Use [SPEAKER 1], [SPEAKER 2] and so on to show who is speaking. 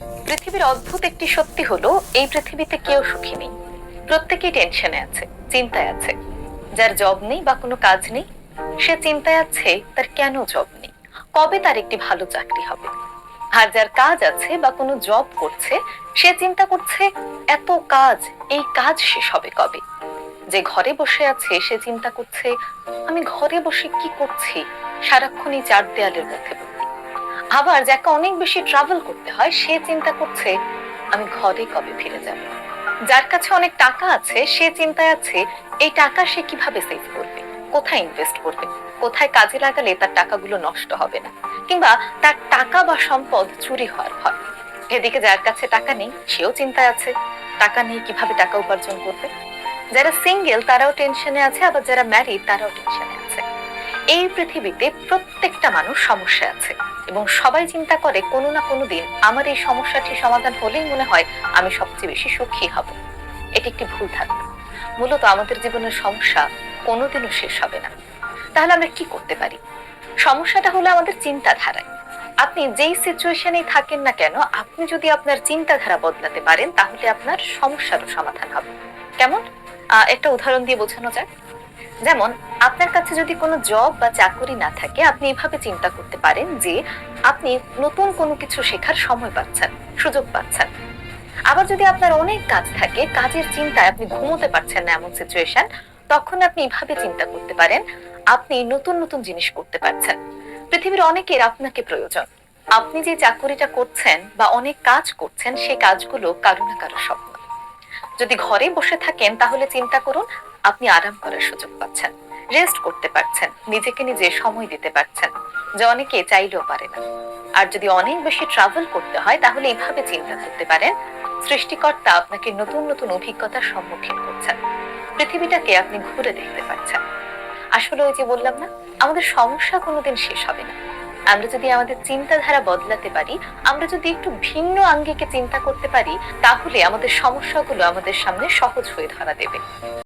[SPEAKER 1] পৃথিবীর অদ্ভুত একটি সত্যি হলো, এই পৃথিবীতে কেউ সুখী নেই। প্রত্যেকেই টেনশনে আছে, চিন্তায় আছে। যার জব নেই বা কোনো কাজ নেই, সে চিন্তায় আছে, তার কেন জব নেই? কবে তার একটি ভালো চাকরি হবে? আর যার কাজ আছে বা কোনো জব করছে, সে চিন্তা করছে, এত কাজ, এই কাজ শেষ হবে কবে? যে ঘরে বসে আছে, সে চিন্তা করছে, আমি ঘরে বসে কি করছি? সারাক্ষণই চার দেয়ালের মধ্যে আবার যাকে অনেক বেশি ট্রাভেল করতে হয়, সে চিন্তা করছে, আমি ঘরে কবে ফিরে যাব? যার কাছে অনেক টাকা আছে, সে চিন্তায় আছে, এই টাকা সে কীভাবে সেভ করবে? কোথায় ইনভেস্ট করবে? কোথায় কাজে লাগালে তার টাকাগুলো নষ্ট হবে না? কিংবা তার টাকা বা সম্পদ চুরি হওয়ার ভয়? এদিকে যার কাছে টাকা নেই, সেও চিন্তায় আছে, টাকা নেই কীভাবে টাকা উপার্জন করবে? যারা সিঙ্গেল তারাও টেনশনে আছে, আবার যারা ম্যারিড তারাও টেনশনে আছে। এই পৃথিবীতে প্রত্যেকটা মানুষ সমস্যা আছে এবং সবাই চিন্তা করে কোনো না কোনো দিন আমার এই সমস্যাটি সমাধান হলেই মনে হয় আমি সবচেয়ে বেশি সুখী হব। এটি একটি ভুল ধারণা। মূলত আমাদের জীবনের সমস্যা কোনোদিনও শেষ হবে না। তাহলে আমরা কি করতে পারি? সমস্যাটা হলো আমাদের চিন্তাধারায়। আপনি যেই সিচুয়েশনেই থাকেন না কেন, আপনি যদি আপনার চিন্তাধারা বদলাতে পারেন, তাহলে আপনার সমস্যারও সমাধান হবে। কেমন? একটা উদাহরণ দিয়ে বোঝানো যাক। যেমন, আপনার কাছে যদি কোনো জব বা চাকরি না থাকে, আপনি এভাবে চিন্তা করতে পারেন যে, আপনি নতুন কোনো কিছু শেখার সময় পাচ্ছেন, সুযোগ পাচ্ছেন। আবার যদি আপনার অনেক কাজ থাকে, কাজের চিন্তায় আপনি ঘুমোতে পারছেন না এমন সিচুয়েশন তখন আপনি এভাবে চিন্তা করতে পারেন, আপনি নতুন নতুন জিনিস করতে পারছেন। পৃথিবীর অনেকের আপনাকে প্রয়োজন। আপনি যে চাকরিটা করছেন বা অনেক কাজ করছেন সেই কাজগুলো কারও না কারও স্বপ্ন। যদি ঘরে বসে থাকেন, তাহলে চিন্তা করুন, আপনি আরাম করার সুযোগ পাচ্ছেন। রেস্ট করতে পারছেন, নিজেকে নিজে সময় দিতে পারছেন। যা অনেকে চাইলেও পারে না। আর যদি অনেক বেশি ট্রাভেল করতে হয়, তাহলে এইভাবে চিন্তা করতে পারেন, সৃষ্টিকর্তা আপনাকে নতুন নতুন অভিজ্ঞতার সম্মুখীন করছেন। পৃথিবীটাকে আপনি ঘুরে দেখতে পাচ্ছেন। আসলে ওই যে বললাম না, আমাদের সমস্যা কোনোদিন শেষ হবে না। আমরা যদি আমাদের চিন্তাধারা বদলাতে পারি, আমরা যদি একটু ভিন্ন আঙ্গিকে চিন্তা করতে পারি, তাহলে আমাদের সমস্যাগুলো আমাদের সামনে সহজ হয়ে ধরা দেবে।